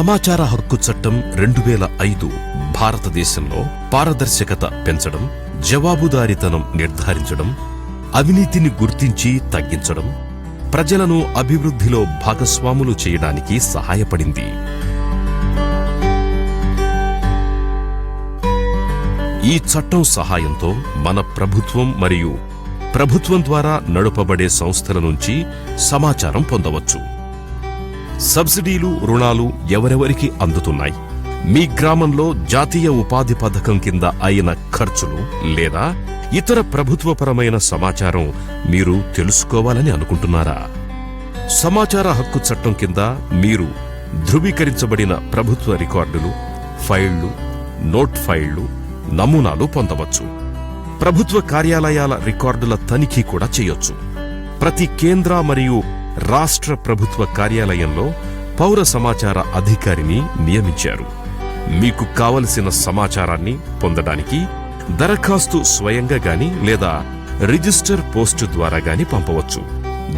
సమాచార హక్కు చట్టం రెండు వేల ఐదు భారతదేశంలో పారదర్శకత పెంచడం జవాబుదారీతనం నిర్ధారించడం అవినీతిని గుర్తించి తగ్గించడం ప్రజలను అభివృద్ధిలో భాగస్వాములు చేయడానికి సహాయపడింది. ఈ చట్టం సహాయంతో మన ప్రభుత్వం మరియు ప్రభుత్వం ద్వారా నడుపబడే సంస్థల నుంచి సమాచారం పొందవచ్చు. సబ్సిడీలు రుణాలు ఎవరెవరికి అందుతున్నాయి? మీ గ్రామంలో జాతీయ ఉపాధి పథకం కింద అయిన ఖర్చులు లేదా ఇతర ప్రభుత్వపరమైన సమాచారం మీరు తెలుసుకోవాలని అనుకుంటున్నారా? సమాచార హక్కు చట్టం కింద మీరు ధృవీకరించబడిన ప్రభుత్వ రికార్డులు ఫైళ్ళు నోట్ ఫైళ్ళు నమూనాలు పొందవచ్చు. ప్రభుత్వ కార్యాలయాల రికార్డుల తనిఖీ కూడా చేయొచ్చు. ప్రతి కేంద్ర మరియు రాష్ట్ర ప్రభుత్వ కార్యాలయంలో పౌర సమాచార అధికారిని నియమించారు. మీకు కావలసిన సమాచారాన్ని పొందడానికి దరఖాస్తు స్వయంగా గాని లేదా రిజిస్టర్ పోస్టు ద్వారా గాని పంపవచ్చు.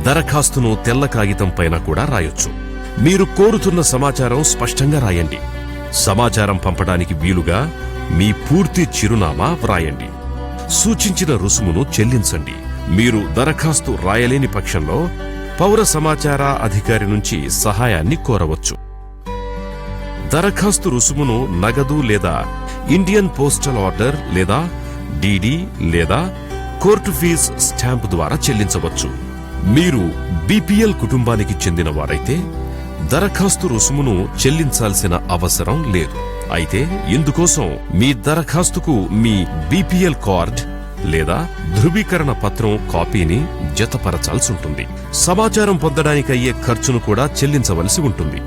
దరఖాస్తును తెల్ల కాగితం పైన కూడా రాయొచ్చు. మీరు కోరుతున్న సమాచారం స్పష్టంగా రాయండి. సమాచారం పంపడానికి వీలుగా మీ పూర్తి చిరునామా వ్రాయండి. సూచించిన రుసుమును చెల్లించండి. మీరు దరఖాస్తు రాయలేని పక్షంలో పౌర సమాచార అధికారి నుంచి సహాయాన్ని కోరవచ్చు. దరఖాస్తు రుసుమును నగదు లేదా ఇండియన్ పోస్టల్ ఆర్డర్ లేదా డీడీ లేదా కోర్టు ఫీజ్ స్టాంప్ ద్వారా చెల్లించవచ్చు. మీరు బీపీఎల్ కుటుంబానికి చెందిన వారైతే దరఖాస్తు రుసుమును చెల్లించాల్సిన అవసరం లేదు. అయితే ఇందుకోసం మీ దరఖాస్తుకు మీ బీపీఎల్ కార్డ్ లేదా ధృవీకరణ పత్రం కాపీని జతపరచాల్సి ఉంటుంది సమాచారం పొందడానికి అయ్యే ఖర్చును కూడా చెల్లించవలసి ఉంటుంది.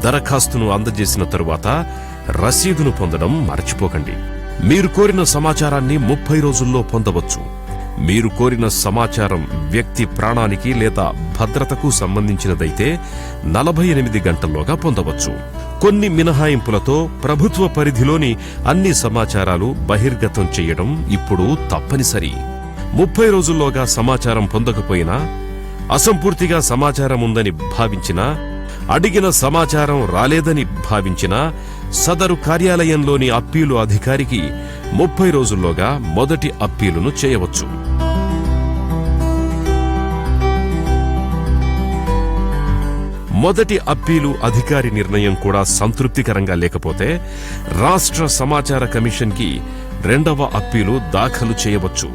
దరఖాస్తును అందజేసిన తరువాత రసీదును పొందడం మర్చిపోకండి. మీరు కోరిన సమాచారాన్ని ముప్పై రోజుల్లో పొందవచ్చు. మీరు కోరిన సమాచారం వ్యక్తి ప్రాణానికి లేదా భద్రతకు సంబంధించినదైతే నలభై ఎనిమిది గంటల్లోగా పొందవచ్చు. కొన్ని మినహాయింపులతో ప్రభుత్వ పరిధిలోని అన్ని సమాచారాలు బహిర్గతం చేయడం ఇప్పుడు తప్పనిసరి. ముప్పై రోజుల్లోగా సమాచారం పొందకపోయినా అసంపూర్తిగా సమాచారం ఉందని భావించినా అడిగిన సమాచారం రాలేదని భావించినా సదరు కార్యాలయంలోని అప్పీలు అధికారికి ముప్పై రోజుల్లోగా మొదటి అప్పీలును చేయవచ్చు. మొదటి అప్పీలు అధికారి నిర్ణయం కూడా సంతృప్తికరంగా లేకపోతే రాష్ట్ర సమాచార కమిషన్కి రెండవ అప్పీలు దాఖలు చేయవచ్చు.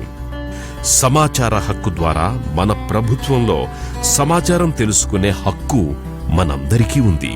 సమాచార హక్కు ద్వారా మన ప్రభుత్వంలో సమాచారం తెలుసుకునే హక్కు మనందరికీ ఉంది.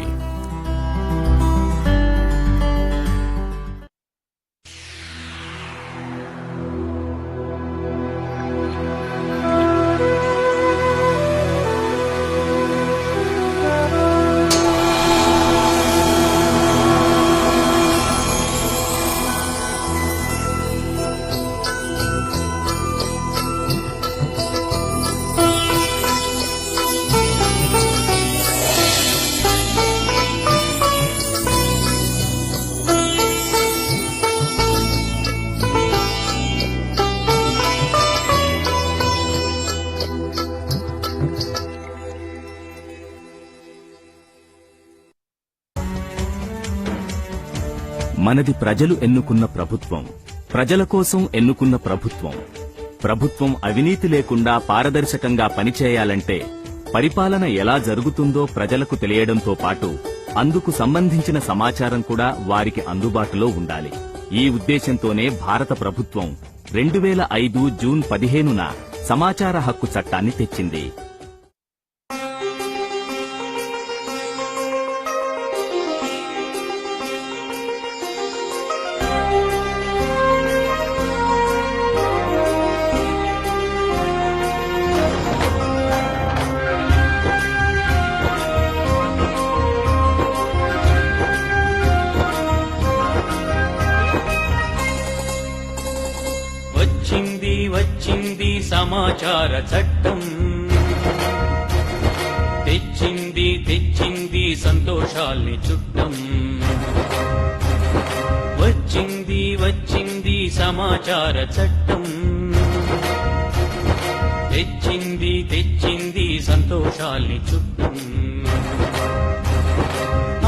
మనది ప్రజలు ఎన్నుకున్న ప్రభుత్వం. ప్రజల కోసం ఎన్నుకున్న ప్రభుత్వం. ప్రభుత్వం అవినీతి లేకుండా పారదర్శకంగా పనిచేయాలంటే పరిపాలన ఎలా జరుగుతుందో ప్రజలకు తెలియడంతో పాటు అందుకు సంబంధించిన సమాచారం కూడా వారికి అందుబాటులో ఉండాలి. ఈ ఉద్దేశంతోనే భారత ప్రభుత్వం రెండు వేల ఐదు జూన్ పదిహేనున సమాచార హక్కు చట్టాన్ని తెచ్చింది. సమాచార చట్టం. తెచ్చింది తెచ్చింది సంతోషాల్ని చుట్టం. వచ్చింది వచ్చింది సమాచార చట్టం. తెచ్చింది తెచ్చింది సంతోషాల్ని చుట్టం.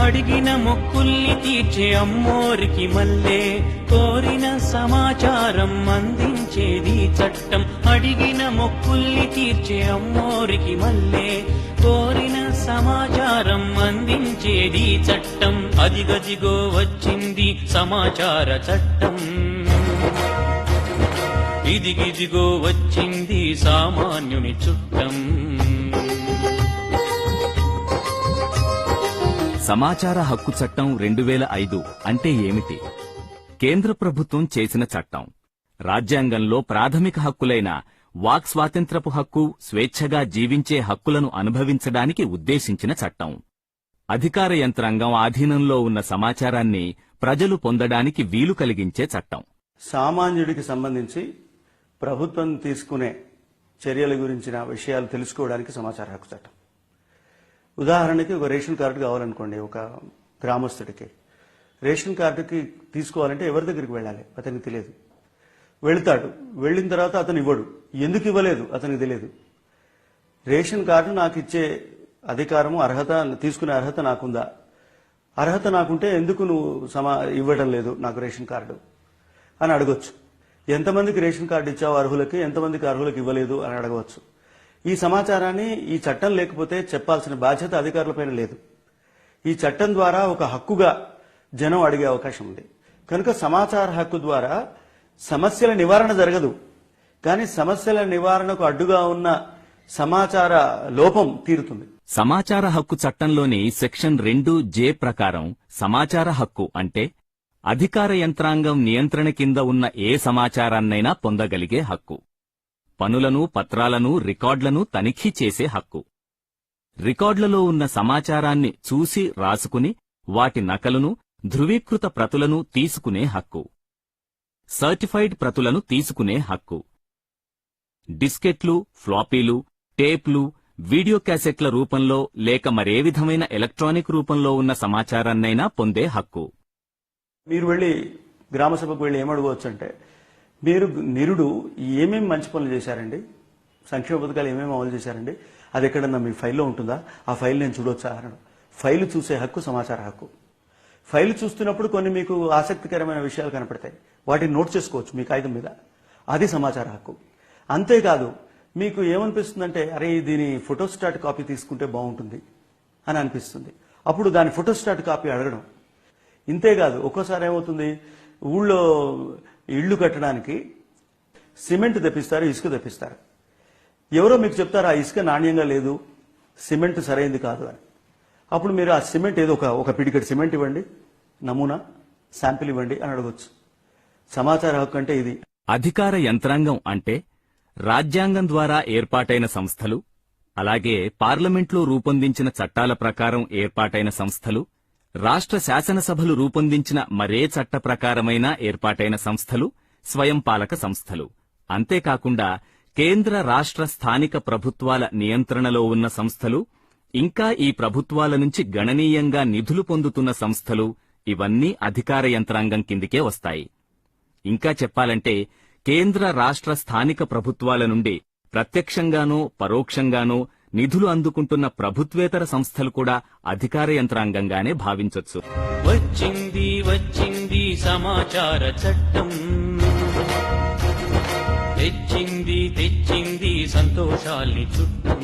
అడిగిన మొక్కుల్ని తీర్చే అమ్మోరికి మల్లే కోరిన సమాచారం అందించేది చట్టం. అడిగిన మొక్కుల్ని తీర్చే అమ్మోరికి మల్లే. కోరిన సమాచారం అందించేది చట్టం. అదిగదిగో వచ్చింది సమాచార చట్టం. ఇదిగిదిగో వచ్చింది సామాన్యుని చుట్టం. సమాచార హక్కు చట్టం రెండు వేల ఐదు అంటే ఏమిటి? కేంద్ర ప్రభుత్వం చేసిన చట్టం. రాజ్యాంగంలో ప్రాథమిక హక్కులైన వాక్ స్వాతంత్రపు హక్కు స్వేచ్ఛగా జీవించే హక్కులను అనుభవించడానికి ఉద్దేశించిన చట్టం. అధికార యంత్రాంగం ఆధీనంలో ఉన్న సమాచారాన్ని ప్రజలు పొందడానికి వీలు కలిగించే చట్టం. సామాన్యుడికి సంబంధించి ప్రభుత్వం తీసుకునే చర్యల గురించిన విషయాలు తెలుసుకోవడానికి సమాచార హక్కు చట్టం. ఉదాహరణకి ఒక రేషన్ కార్డు కావాలనుకోండి ఒక గ్రామస్తుడికి. రేషన్ కార్డుకి తీసుకోవాలంటే ఎవరి దగ్గరికి వెళ్ళాలి? అతనికి తెలియదు. వెళ్తాడు. వెళ్ళిన తర్వాత అతను ఇవ్వడు. ఎందుకు ఇవ్వలేదు? అతనికి తెలియదు. రేషన్ కార్డు నాకు ఇచ్చే అధికారము అర్హత తీసుకునే అర్హత నాకుందా? అర్హత నాకుంటే ఎందుకు నువ్వు సమా ఇవ్వడం లేదు నాకు రేషన్ కార్డు? అని అడగొచ్చు. ఎంతమందికి రేషన్ కార్డు ఇచ్చావు అర్హులకి ఎంతమందికి అర్హులకు ఇవ్వలేదు అని అడగవచ్చు. ఈ సమాచారాన్ని ఈ చట్టం లేకపోతే చెప్పాల్సిన బాధ్యత అధికారులపైన లేదు. ఈ చట్టం ద్వారా ఒక హక్కుగా జనం అడిగే అవకాశం ఉంది. కనుక సమాచార హక్కు ద్వారా సమస్యల నివారణ జరగదు. కానీ సమస్యల నివారణకు అడ్డుగా ఉన్న సమాచార లోపం తీరుతుంది. సమాచార హక్కు చట్టంలోని సెక్షన్ రెండు జే ప్రకారం సమాచార హక్కు అంటే అధికార యంత్రాంగం నియంత్రణ కింద ఉన్న ఏ సమాచారాన్నైనా పొందగలిగే హక్కు. పనులను పత్రాలను రికార్డులను తనిఖీ చేసే హక్కు. రికార్డులలో ఉన్న సమాచారాన్ని చూసి రాసుకుని వాటి నకలును ధృవీకృత ప్రతులను తీసుకునే హక్కు. సర్టిఫైడ్ ప్రతులను తీసుకునే హక్కు. డిస్కెట్లు ఫ్లాపీలు టేప్లు వీడియో క్యాసెట్ల రూపంలో లేక మరే విధమైన ఎలక్ట్రానిక్ రూపంలో ఉన్న సమాచారాన్నైనా పొందే హక్కు. మీరు వెళ్ళి గ్రామసభకు వెళ్ళి ఏమడగవచ్చు అంటే మీరు నిరుడు ఏమేమి మంచి పనులు చేశారండి? సంక్షేమ పథకాలు ఏమేమి అమలు చేశారండి? అది ఎక్కడన్నా మీ ఫైల్లో ఉంటుందా? ఆ ఫైల్ నేను చూడొచ్చా? ఫైల్ చూసే హక్కు సమాచార హక్కు. ఫైల్ చూస్తున్నప్పుడు కొన్ని మీకు ఆసక్తికరమైన విషయాలు కనపడతాయి. వాటిని నోట్ చేసుకోవచ్చు మీ కాగితం మీద. అది సమాచార హక్కు. అంతేకాదు మీకు ఏమనిపిస్తుందంటే అరే దీని ఫోటోస్టాట్ కాపీ తీసుకుంటే బాగుంటుంది అని అనిపిస్తుంది. అప్పుడు దాని ఫోటోస్టాట్ కాపీ అడగడం. ఇంతేకాదు ఒక్కోసారి ఏమవుతుంది? ఊళ్ళో ఇళ్ళు కట్టడానికి సిమెంట్ తెప్పిస్తారు ఇసుక తెప్పిస్తారు. ఎవరో మీకు చెప్తారు ఆ ఇసుక నాణ్యంగా లేదు సిమెంట్ సరైంది కాదు అని. అప్పుడు మీరు ఆ సిమెంట్ ఏదో ఒక ఒక పిడికెట్ సిమెంట్ ఇవ్వండి నమూనా శాంపిల్ ఇవ్వండి అని అడగొచ్చు. సమాచార హక్కు అంటే ఇది. అధికార యంత్రాంగం అంటే రాజ్యాంగం ద్వారా ఏర్పాటైన సంస్థలు అలాగే పార్లమెంట్లో రూపొందించిన చట్టాల ప్రకారం ఏర్పాటైన సంస్థలు రాష్ట్ర శాసనసభలు రూపొందించిన మరే చట్ట ప్రకారమైన ఏర్పాటైన సంస్థలు స్వయం పాలక సంస్థలు. అంతేకాకుండా కేంద్ర రాష్ట్ర స్థానిక ప్రభుత్వాల నియంత్రణలో ఉన్న సంస్థలు ఇంకా ఈ ప్రభుత్వాల నుంచి గణనీయంగా నిధులు పొందుతున్న సంస్థలు ఇవన్నీ అధికార యంత్రాంగం కిందికే వస్తాయి. ఇంకా చెప్పాలంటే కేంద్ర రాష్ట్ర స్థానిక ప్రభుత్వాల నుండి ప్రత్యక్షంగానో పరోక్షంగానో నిధులు అందుకుంటున్న ప్రభుత్వేతర సంస్థలు కూడా అధికార యంత్రాంగంగానే భావించొచ్చు. వచ్చింది వచ్చింది సమాచార చట్టం. తెచ్చింది తెచ్చింది సంతోషాల్ని చుట్టం.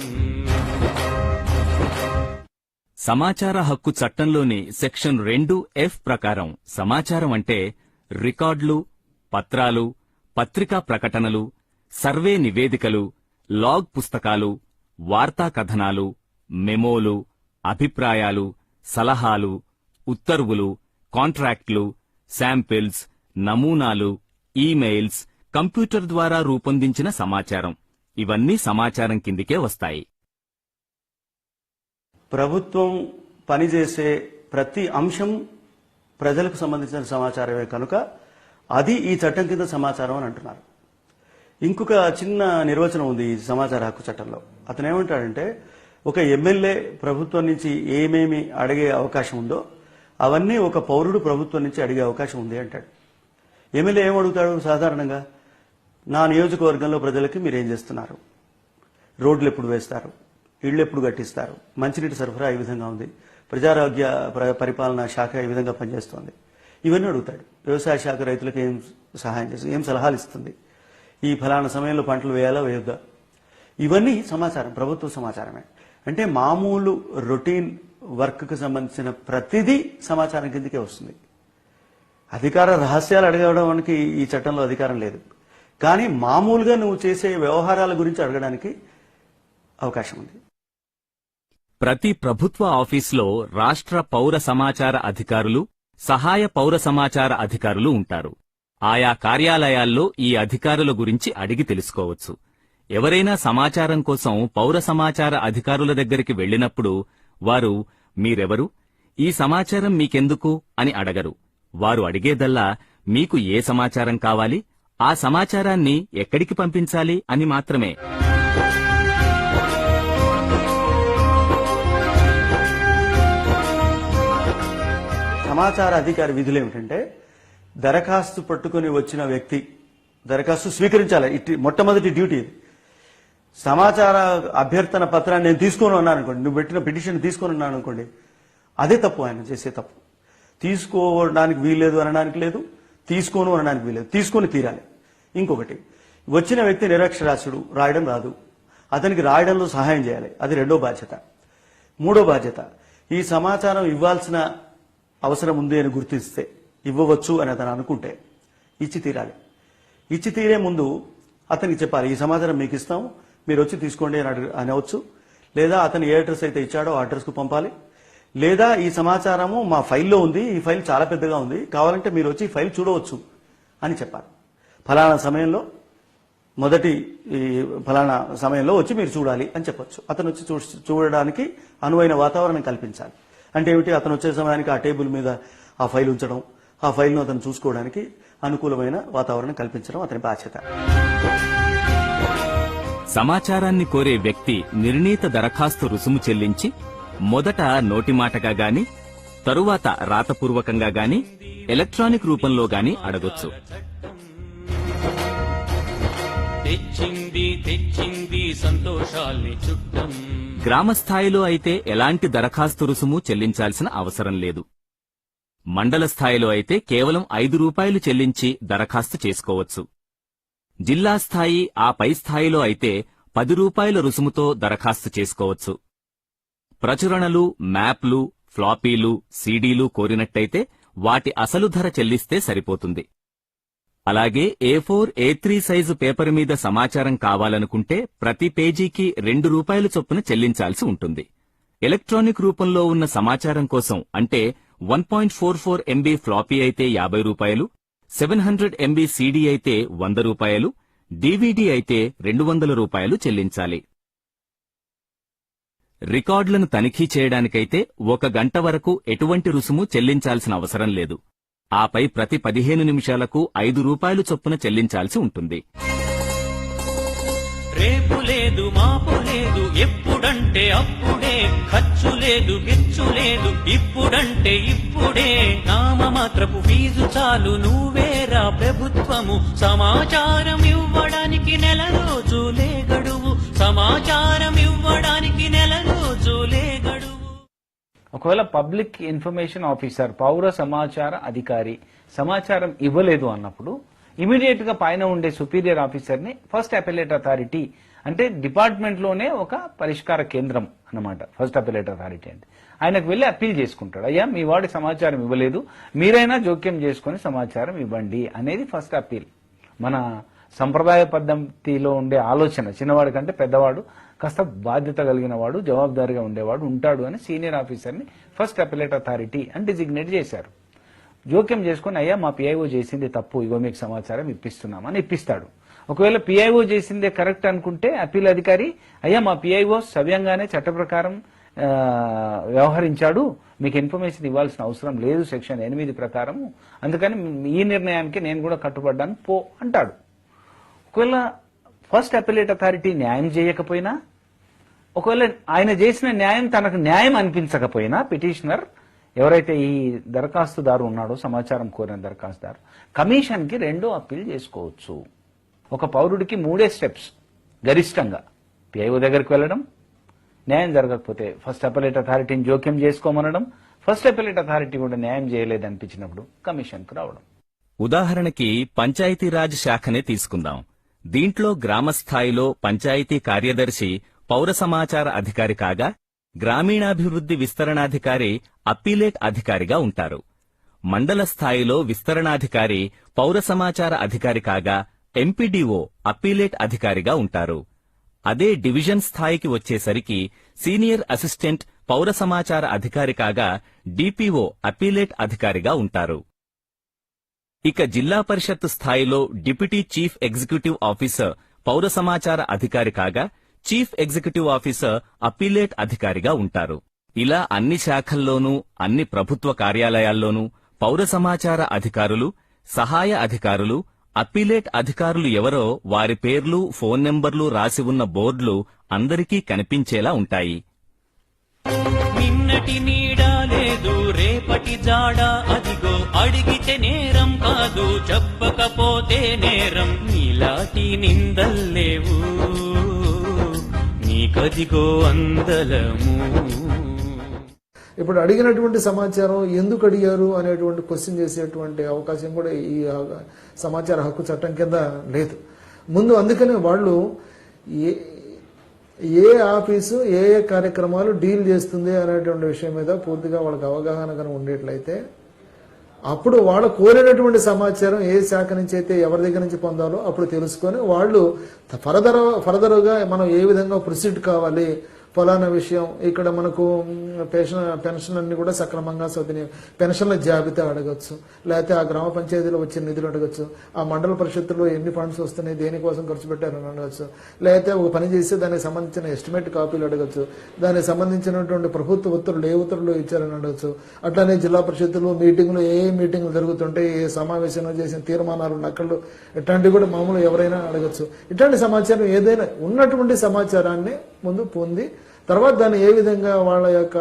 సమాచార హక్కు చట్టంలోని సెక్షన్ రెండు ఎఫ్ ప్రకారం సమాచారం అంటే రికార్డులు పత్రాలు పత్రికా ప్రకటనలు సర్వే నివేదికలు లాగ్ పుస్తకాలు వార్తా కథనాలు మెమోలు అభిప్రాయాలు సలహాలు ఉత్తర్వులు కాంట్రాక్ట్లు శాంపిల్స్ నమూనాలు ఈమెయిల్స్ కంప్యూటర్ ద్వారా రూపొందించిన సమాచారం. ఇవన్నీ సమాచారం కిందికే వస్తాయి. ప్రభుత్వం పనిచేసే ప్రతి అంశం ప్రజలకు సంబంధించిన సమాచారమే కనుక అది ఈ చట్టం కింద సమాచారం అని అంటున్నారు. ఇంకొక చిన్న నిర్వచనం ఉంది ఈ సమాచార హక్కు చట్టంలో. అతను ఏమంటాడంటే ఒక ఎమ్మెల్యే ప్రభుత్వం నుంచి ఏమేమి అడిగే అవకాశం ఉందో అవన్నీ ఒక పౌరుడు ప్రభుత్వం నుంచి అడిగే అవకాశం ఉంది అంటాడు. ఎమ్మెల్యే ఏమడుగుతాడు అడుగుతాడు సాధారణంగా? నా నియోజకవర్గంలో ప్రజలకి మీరు ఏం చేస్తున్నారు? రోడ్లు ఎప్పుడు వేస్తారు? ఇళ్ళు ఎప్పుడు కట్టిస్తారు? మంచినీటి సరఫరా ఈ విధంగా ఉంది? ప్రజారోగ్య పరిపాలనా శాఖ ఈ విధంగా పనిచేస్తుంది? ఇవన్నీ అడుగుతాడు. వ్యవసాయ శాఖ రైతులకు ఏం సహాయం చేస్తుంది? ఏం సలహాలు ఇస్తుంది? ఈ ఫలానా సమయంలో పంటలు వేయాలా వేయొద్దా? ఇవన్నీ సమాచారం. ప్రభుత్వ సమాచారమే. అంటే మామూలు రొటీన్ వర్క్కి సంబంధించిన ప్రతిదీ సమాచారం కిందకే వస్తుంది. అధికార రహస్యాలు అడగడానికి ఈ చట్టంలో అధికారం లేదు. కానీ మామూలుగా నువ్వు చేసే వ్యవహారాల గురించి అడగడానికి అవకాశం ఉంది. ప్రతి ప్రభుత్వ ఆఫీసులో రాష్ట్ర పౌర సమాచార అధికారులు సహాయ పౌర సమాచార అధికారులు ఉంటారు. ఆయా కార్యాలయాల్లో ఈ అధికారుల గురించి అడిగి తెలుసుకోవచ్చు. ఎవరైనా సమాచారం కోసం పౌర సమాచార అధికారుల దగ్గరికి వెళ్ళినప్పుడు వారు మీరెవరు? ఈ సమాచారం మీకెందుకు? అని అడగరు. వారు అడిగేదల్లా మీకు ఏ సమాచారం కావాలి? ఆ సమాచారాన్ని ఎక్కడికి పంపించాలి? అని మాత్రమే. సమాచార అధికారి విధులు ఏమిటంటే దరఖాస్తు పట్టుకొని వచ్చిన వ్యక్తి దరఖాస్తు స్వీకరించాలి. ఇట్టి మొట్టమొదటి డ్యూటీ ఇది. సమాచార అభ్యర్థన పత్రాన్ని నేను తీసుకొని ఉన్నాను అనుకోండి నువ్వు పెట్టిన పిటిషన్ తీసుకొని ఉన్నాను అనుకోండి అదే తప్పు ఆయన చేసే తప్పు. తీసుకోవడానికి వీల్లేదు అనడానికి లేదు తీసుకోను అనడానికి వీల్లేదు. తీసుకొని తీరాలి. ఇంకొకటి వచ్చిన వ్యక్తి నిరక్షరాస్యుడు రాయడం రాదు. అతనికి రాయడంలో సహాయం చేయాలి. అది రెండో బాధ్యత. మూడో బాధ్యత ఈ సమాచారం ఇవ్వాల్సిన అవసరం ఉంది అని గుర్తిస్తే ఇవ్వవచ్చు అని అతను అనుకుంటే ఇచ్చి తీరాలి. ఇచ్చి తీరే ముందు అతనికి చెప్పాలి ఈ సమాచారం మీకు ఇస్తాం మీరు వచ్చి తీసుకోండి అని అనవచ్చు. లేదా అతను ఏ అడ్రస్ అయితే ఇచ్చాడో ఆ అడ్రస్కు పంపాలి. లేదా ఈ సమాచారము మా ఫైల్లో ఉంది ఈ ఫైల్ చాలా పెద్దగా ఉంది కావాలంటే మీరు వచ్చి ఈ ఫైల్ చూడవచ్చు అని చెప్పాలి. ఫలానా సమయంలో మొదటి ఈ ఫలానా సమయంలో వచ్చి మీరు చూడాలి అని చెప్పొచ్చు. అతను వచ్చి చూ చూడడానికి అనువైన వాతావరణం కల్పించాలి. అంటే ఏమిటి? అతను వచ్చే సమయానికి ఆ టేబుల్ మీద ఆ ఫైల్ ఉంచడం ఆ ఫైల్ను అతను చూసుకోవడానికి అనుకూలమైన వాతావరణం కల్పించడం అతని బాధ్యత. సమాచారాన్ని కోరే వ్యక్తి నిర్ణీత దరఖాస్తు రుసుము చెల్లించి మొదట నోటిమాటగా గాని తరువాత రాతపూర్వకంగా గాని ఎలక్ట్రానిక్ రూపంలో గాని అడగొచ్చు. తెచ్చింది తెచ్చింది సంతోషాల్ని చుట్టం. గ్రామస్థాయిలో అయితే ఎలాంటి దరఖాస్తు రుసుము చెల్లించాల్సిన అవసరం లేదు. మండల స్థాయిలో అయితే కేవలం ఐదు రూపాయలు చెల్లించి దరఖాస్తు చేసుకోవచ్చు. జిల్లా స్థాయి ఆ పై స్థాయిలో అయితే పది రూపాయల రుసుముతో దరఖాస్తు చేసుకోవచ్చు. ప్రచురణలు మ్యాప్లు ఫ్లాపీలు సీడీలు కోరినట్టయితే వాటి అసలు ధర చెల్లిస్తే సరిపోతుంది. అలాగే A four A three size paper మీద సమాచారం కావాలనుకుంటే ప్రతి పేజీకి రెండు రూపాయల చొప్పున చెల్లించాల్సి ఉంటుంది. ఎలక్ట్రానిక్ రూపంలో ఉన్న సమాచారం కోసం అంటే one point four four MB floppy అయితే యాభై రూపాయలు సెవెన్ హండ్రెడ్ ఎంబీ సీడీ అయితే వంద రూపాయలు డీవీడీ అయితే రెండు వందల రూపాయలు చెల్లించాలి. రికార్డులను తనిఖీ చేయడానికైతే ఒక గంట వరకు ఎటువంటి రుసుము చెల్లించాల్సిన అవసరం లేదు. ఆపై ప్రతి పదిహేను నిమిషాలకు ఐదు రూపాయలు చొప్పున చెల్లించాల్సి ఉంటుంది. రేపు లేదు మాపు లేదు ఎప్పుడంటే అప్పుడే ఖర్చు లేదు గిచ్చు లేదు ఇప్పుడంటే ఇప్పుడే. నామమాత్రపు ఫీజు చాలు నువ్వేరా ప్రభుత్వము. సమాచారం ఇవ్వడానికి నెల రోజులే గడువు. సమాచారం ఒకవేళ పబ్లిక్ ఇన్ఫర్మేషన్ ఆఫీసర్ పౌర సమాచార అధికారి సమాచారం ఇవ్వలేదు అన్నప్పుడు ఇమీడియట్గా పైన ఉండే సుపీరియర్ ఆఫీసర్ని ఫస్ట్ అపెలేట్ అథారిటీ అంటే డిపార్ట్మెంట్లోనే ఒక పరిష్కార కేంద్రం అన్నమాట. ఫస్ట్ అపెలేట్ అథారిటీ అంటే. ఆయనకు వెళ్ళి అప్పీల్ చేసుకుంటాడు. అయ్యా మీ వాడి సమాచారం ఇవ్వలేదు. మీరైనా జోక్యం చేసుకుని సమాచారం ఇవ్వండి అనేది ఫస్ట్ అప్పీల్. మన సంప్రదాయ పద్ధతిలో ఉండే ఆలోచన. చిన్నవాడి కంటే పెద్దవాడు కాస్త బాధ్యత కలిగిన వాడు జవాబుదారిగా ఉండేవాడు ఉంటాడు అని సీనియర్ ఆఫీసర్ని ఫస్ట్ అపిలేట్ అథారిటీ అని డిజిగ్నేట్ చేశారు. జోక్యం చేసుకుని అయ్యా మా పిఐఓ చేసింది తప్పు ఇగో మీకు సమాచారం ఇప్పిస్తున్నామని ఇప్పిస్తాడు. ఒకవేళ పిఐఓ చేసిందే కరెక్ట్ అనుకుంటే అప్పీల్ అధికారి అయ్యా మా పిఐఓ సవ్యంగానే చట్ట ప్రకారం వ్యవహరించాడు మీకు ఇన్ఫర్మేషన్ ఇవ్వాల్సిన అవసరం లేదు సెక్షన్ ఎనిమిది ప్రకారం అందుకని ఈ నిర్ణయానికి నేను కూడా కట్టుబడ్డాను పో అంటాడు. ఒకవేళ ఫస్ట్ అపిలేట్ అథారిటీ న్యాయం చేయకపోయినా ఒకవేళ ఆయన చేసిన న్యాయం తనకు న్యాయం అనిపించకపోయినా పిటిషనర్ ఎవరైతే ఈ దరఖాస్తుదారు ఉన్నాడో సమాచారం కోరిన దరఖాస్తుదారు కమిషన్కి రెండో అప్పీల్ చేసుకోవచ్చు. ఒక పౌరుడికి మూడే స్టెప్స్ గరిష్టంగా. పిఐఓ దగ్గరికి వెళ్ళడం న్యాయం జరగకపోతే ఫస్ట్ అపలేట్ అథారిటీని జోక్యం చేసుకోమనడం ఫస్ట్ అపలేట్ అథారిటీ కూడా న్యాయం చేయలేదనిపించినప్పుడు కమిషన్కు రావడం. ఉదాహరణకి పంచాయతీరాజ్ శాఖనే తీసుకుందాం. దీంట్లో గ్రామ స్థాయిలో పంచాయతీ కార్యదర్శి పౌర సమాచార అధికారి కాగా గ్రామీణాభివృద్ధి విస్తరణాధికారి అప్పీలేట్ అధికారిగా ఉంటారు. మండల స్థాయిలో విస్తరణాధికారి పౌర సమాచార అధికారి కాగా ఎంపీడీఓ అప్పీలేట్ అధికారిగా ఉంటారు. అదే డివిజన్ స్థాయికి వచ్చేసరికి సీనియర్ అసిస్టెంట్ పౌర సమాచార అధికారి కాగా డిపిఓ అప్పీలేట్ అధికారిగా ఉంటారు. ఇక జిల్లా పరిషత్ స్థాయిలో డిప్యూటీ చీఫ్ ఎగ్జిక్యూటివ్ ఆఫీసర్ పౌర సమాచార అధికారి కాగా చీఫ్ ఎగ్జిక్యూటివ్ ఆఫీసర్ అపీలేట్ అధికారిగా ఉంటారు. ఇలా అన్ని శాఖల్లోనూ అన్ని ప్రభుత్వ కార్యాలయాల్లోనూ పౌర సమాచార అధికారులు సహాయ అధికారులు అప్పీలేట్ అధికారులు ఎవరో వారి పేర్లు ఫోన్ నెంబర్లు రాసి ఉన్న బోర్డులు అందరికీ కనిపించేలా ఉంటాయి. నిన్నటి నీడా లేదు రేపటి జాడ అదిగో అడిగితే నేరం కాదు చెప్పకపోతే నేరం నీలాటి నిందల్లేవు. కదిగో అందలము. ఇప్పుడు అడిగినటువంటి సమాచారం ఎందుకు అడిగారు అనేటువంటి క్వశ్చన్ చేసేటువంటి అవకాశం కూడా ఈ సమాచార హక్కు చట్టం కింద లేదు. ముందు అందుకనే వాళ్ళు ఏ ఏ ఆఫీసు ఏ ఏ కార్యక్రమాలు డీల్ చేస్తుంది అనేటువంటి విషయం మీద పూర్తిగా వాళ్ళకి అవగాహన కనుక ఉండేట్లయితే అప్పుడు వాళ్ళు కోరినటువంటి సమాచారం ఏ శాఖ నుంచి అయితే ఎవరి దగ్గర నుంచి పొందాలో అప్పుడు తెలుసుకొని వాళ్ళు ఫర్దర్ ఫర్దర్గా మనం ఏ విధంగా ప్రొసీడ్ కావాలి ఫలానా విషయం ఇక్కడ మనకు పెన్షన్ పెన్షన్ అన్ని కూడా సక్రమంగా సద్వినియోగం పెన్షన్ల జాబితా అడగచ్చు. లేకపోతే ఆ గ్రామ పంచాయతీలో వచ్చే నిధులు అడగచ్చు. ఆ మండల పరిషత్తులో ఎన్ని ఫండ్స్ వస్తున్నాయి దేనికోసం ఖర్చు పెట్టారని అడగచ్చు. లేకపోతే ఒక పని చేసి దానికి సంబంధించిన ఎస్టిమేట్ కాపీలు అడగచ్చు. దానికి సంబంధించినటువంటి ప్రభుత్వ ఉత్తర్వులు ఏ ఉత్తర్వులు ఇచ్చారని అడగచ్చు. అట్లానే జిల్లా పరిషత్తులు మీటింగ్లు ఏ ఏ మీటింగ్లు జరుగుతుంటే ఏ సమావేశంలో చేసిన తీర్మానాలు నకళ్ళు ఇట్లాంటివి కూడా మామూలు ఎవరైనా అడగచ్చు. ఇట్లాంటి సమాచారం ఏదైనా ఉన్నటువంటి సమాచారాన్ని ముందు పొంది తర్వాత దాన్ని ఏ విధంగా వాళ్ళ యొక్క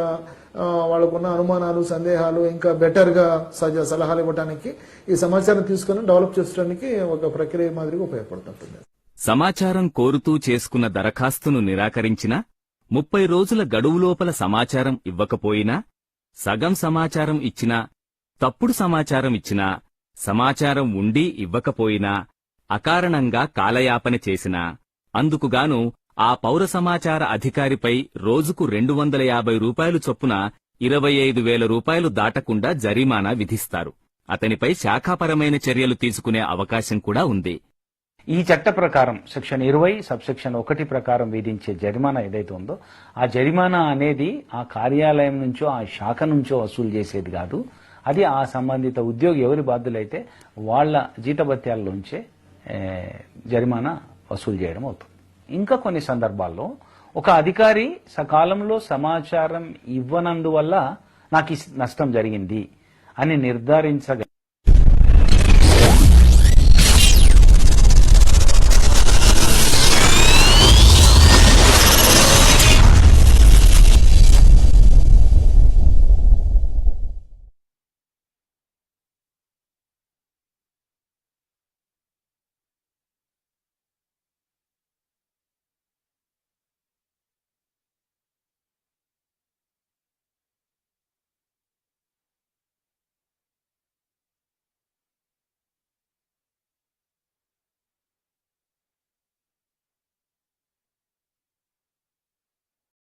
వాళ్ళకున్న అనుమానాలు సందేహాలు ఇంకా బెటర్గా సజ సలహాలు ఇవ్వడానికి ఈ సమాచారం తీసుకొని డెవలప్ చేసుకోవడానికి ఒక ప్రక్రియ మాదిరిగా ఉపయోగపడుతుంటుంది. సమాచారం కోరుతూ చేసుకున్న దరఖాస్తును నిరాకరించినా ముప్పై రోజుల గడువు లోపల సమాచారం ఇవ్వకపోయినా సగం సమాచారం ఇచ్చినా తప్పుడు సమాచారం ఇచ్చినా సమాచారం ఉండి ఇవ్వకపోయినా అకారణంగా కాలయాపన చేసినా అందుకుగాను ఆ పౌర సమాచార అధికారిపై రోజుకు రెండు వందల యాభై రూపాయలు చొప్పున ఇరవై ఐదు వేల రూపాయలు దాటకుండా జరిమానా విధిస్తారు. అతనిపై శాఖాపరమైన చర్యలు తీసుకునే అవకాశం కూడా ఉంది. ఈ చట్ట ప్రకారం సెక్షన్ ఇరవై సబ్ సెక్షన్ ఒకటి ప్రకారం విధించే జరిమానా ఏదైతే ఉందో ఆ జరిమానా అనేది ఆ కార్యాలయం నుంచో ఆ శాఖ నుంచో వసూలు చేసేది కాదు. అది ఆ సంబంధిత ఉద్యోగి ఎవరి బాధ్యులైతే వాళ్ళ జీతభత్యాల్లోంచే జరిమానా వసూలు చేయడం అవుతుంది. ఇంకా కొన్ని సందర్భాల్లో ఒక అధికారి సకాలంలో సమాచారం ఇవ్వనందువల్ల నాకు నష్టం జరిగింది అని నిర్ధారించగ